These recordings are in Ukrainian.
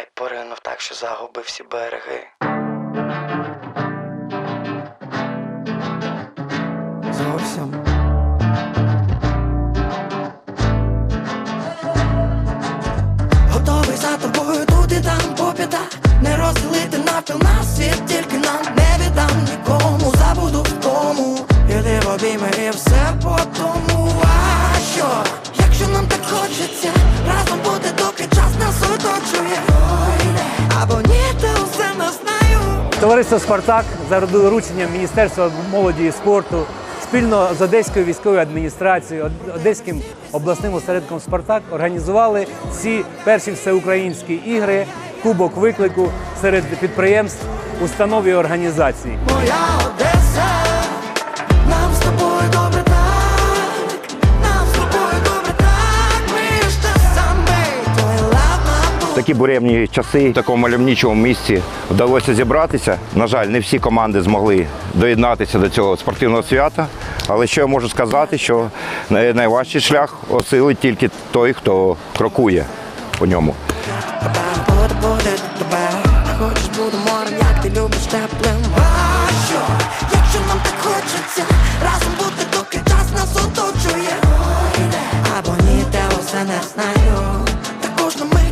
Гай поринув так, що загубив всі береги. Зовсім. Готовий за тобою тут і там попіда Не розлити навпіл на Товариство Спартак за дорученням Міністерства молоді і спорту спільно з Одеською військовою адміністрацією, Од- Одеським обласним осередком Спартак організували ці перші всеукраїнські ігри, кубок виклику серед підприємств, установ і організацій. Моя Одеса, такі буремні часи в такому мальовничому місці вдалося зібратися. На жаль, не всі команди змогли доєднатися до цього спортивного свята. Але що я можу сказати, що найважчий шлях осилить тільки той, хто крокує по ньому.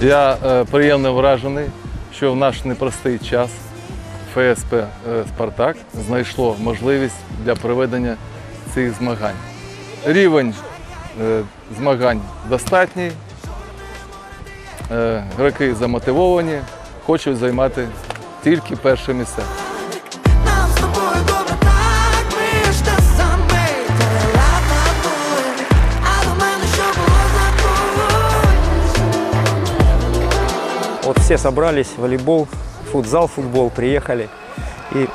Я е, приємно вражений, що в наш непростий час ФСП е, Спартак знайшло можливість для проведення цих змагань. Рівень е, змагань достатній, гроки замотивовані, хочуть займати тільки перше місце. Все собрались, волейбол, футзал, футбол, приехали. И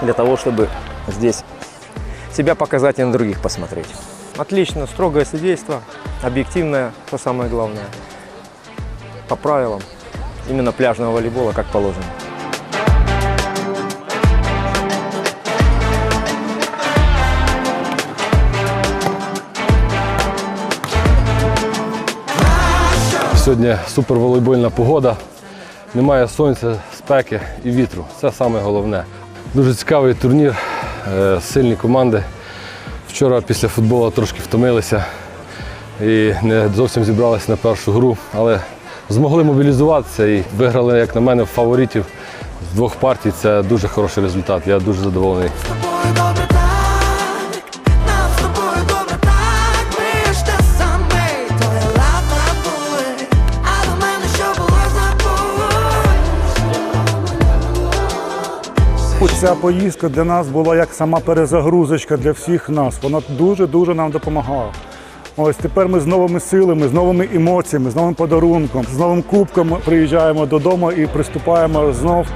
для того, чтобы здесь себя показать и на других посмотреть. Отлично, строгое судейство, объективное, что самое главное. По правилам именно пляжного волейбола, как положено. Сьогодні суперволейбольна погода. Немає сонця, спеки і вітру. Це саме головне. Дуже цікавий турнір, е, сильні команди. Вчора після футболу трошки втомилися і не зовсім зібралися на першу гру, але змогли мобілізуватися і виграли, як на мене, фаворитів з двох партій. Це дуже хороший результат. Я дуже задоволений. Забудь Ця поїздка для нас була як сама перезагрузочка для всіх нас. Вона дуже-дуже нам допомагала. Ось тепер ми з новими силами, з новими емоціями, з новим подарунком, з новим кубком приїжджаємо додому і приступаємо знов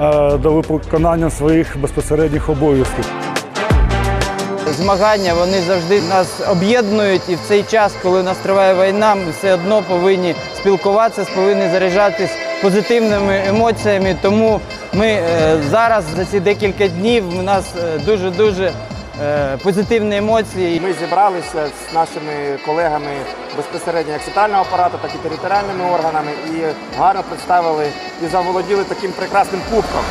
е, до виконання своїх безпосередніх обов'язків. Змагання вони завжди нас об'єднують, і в цей час, коли у нас триває війна, ми все одно повинні спілкуватися, повинні заряджатись позитивними емоціями. Тому ми е, зараз за ці декілька днів у нас дуже дуже е, позитивні емоції. Ми зібралися з нашими колегами безпосередньо як центрального апарату, так і територіальними органами і гарно представили і заволоділи таким прекрасним кубком.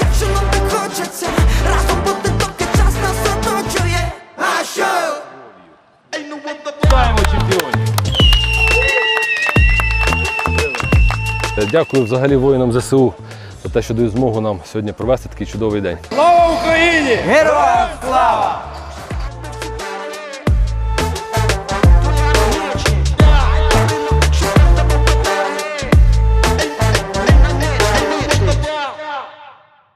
Якщо нам так хочеться, разом бути, доки час нас оточує А що? Дякую взагалі воїнам ЗСУ за те, що дають змогу нам сьогодні провести такий чудовий день. Слава Україні! Героям слава!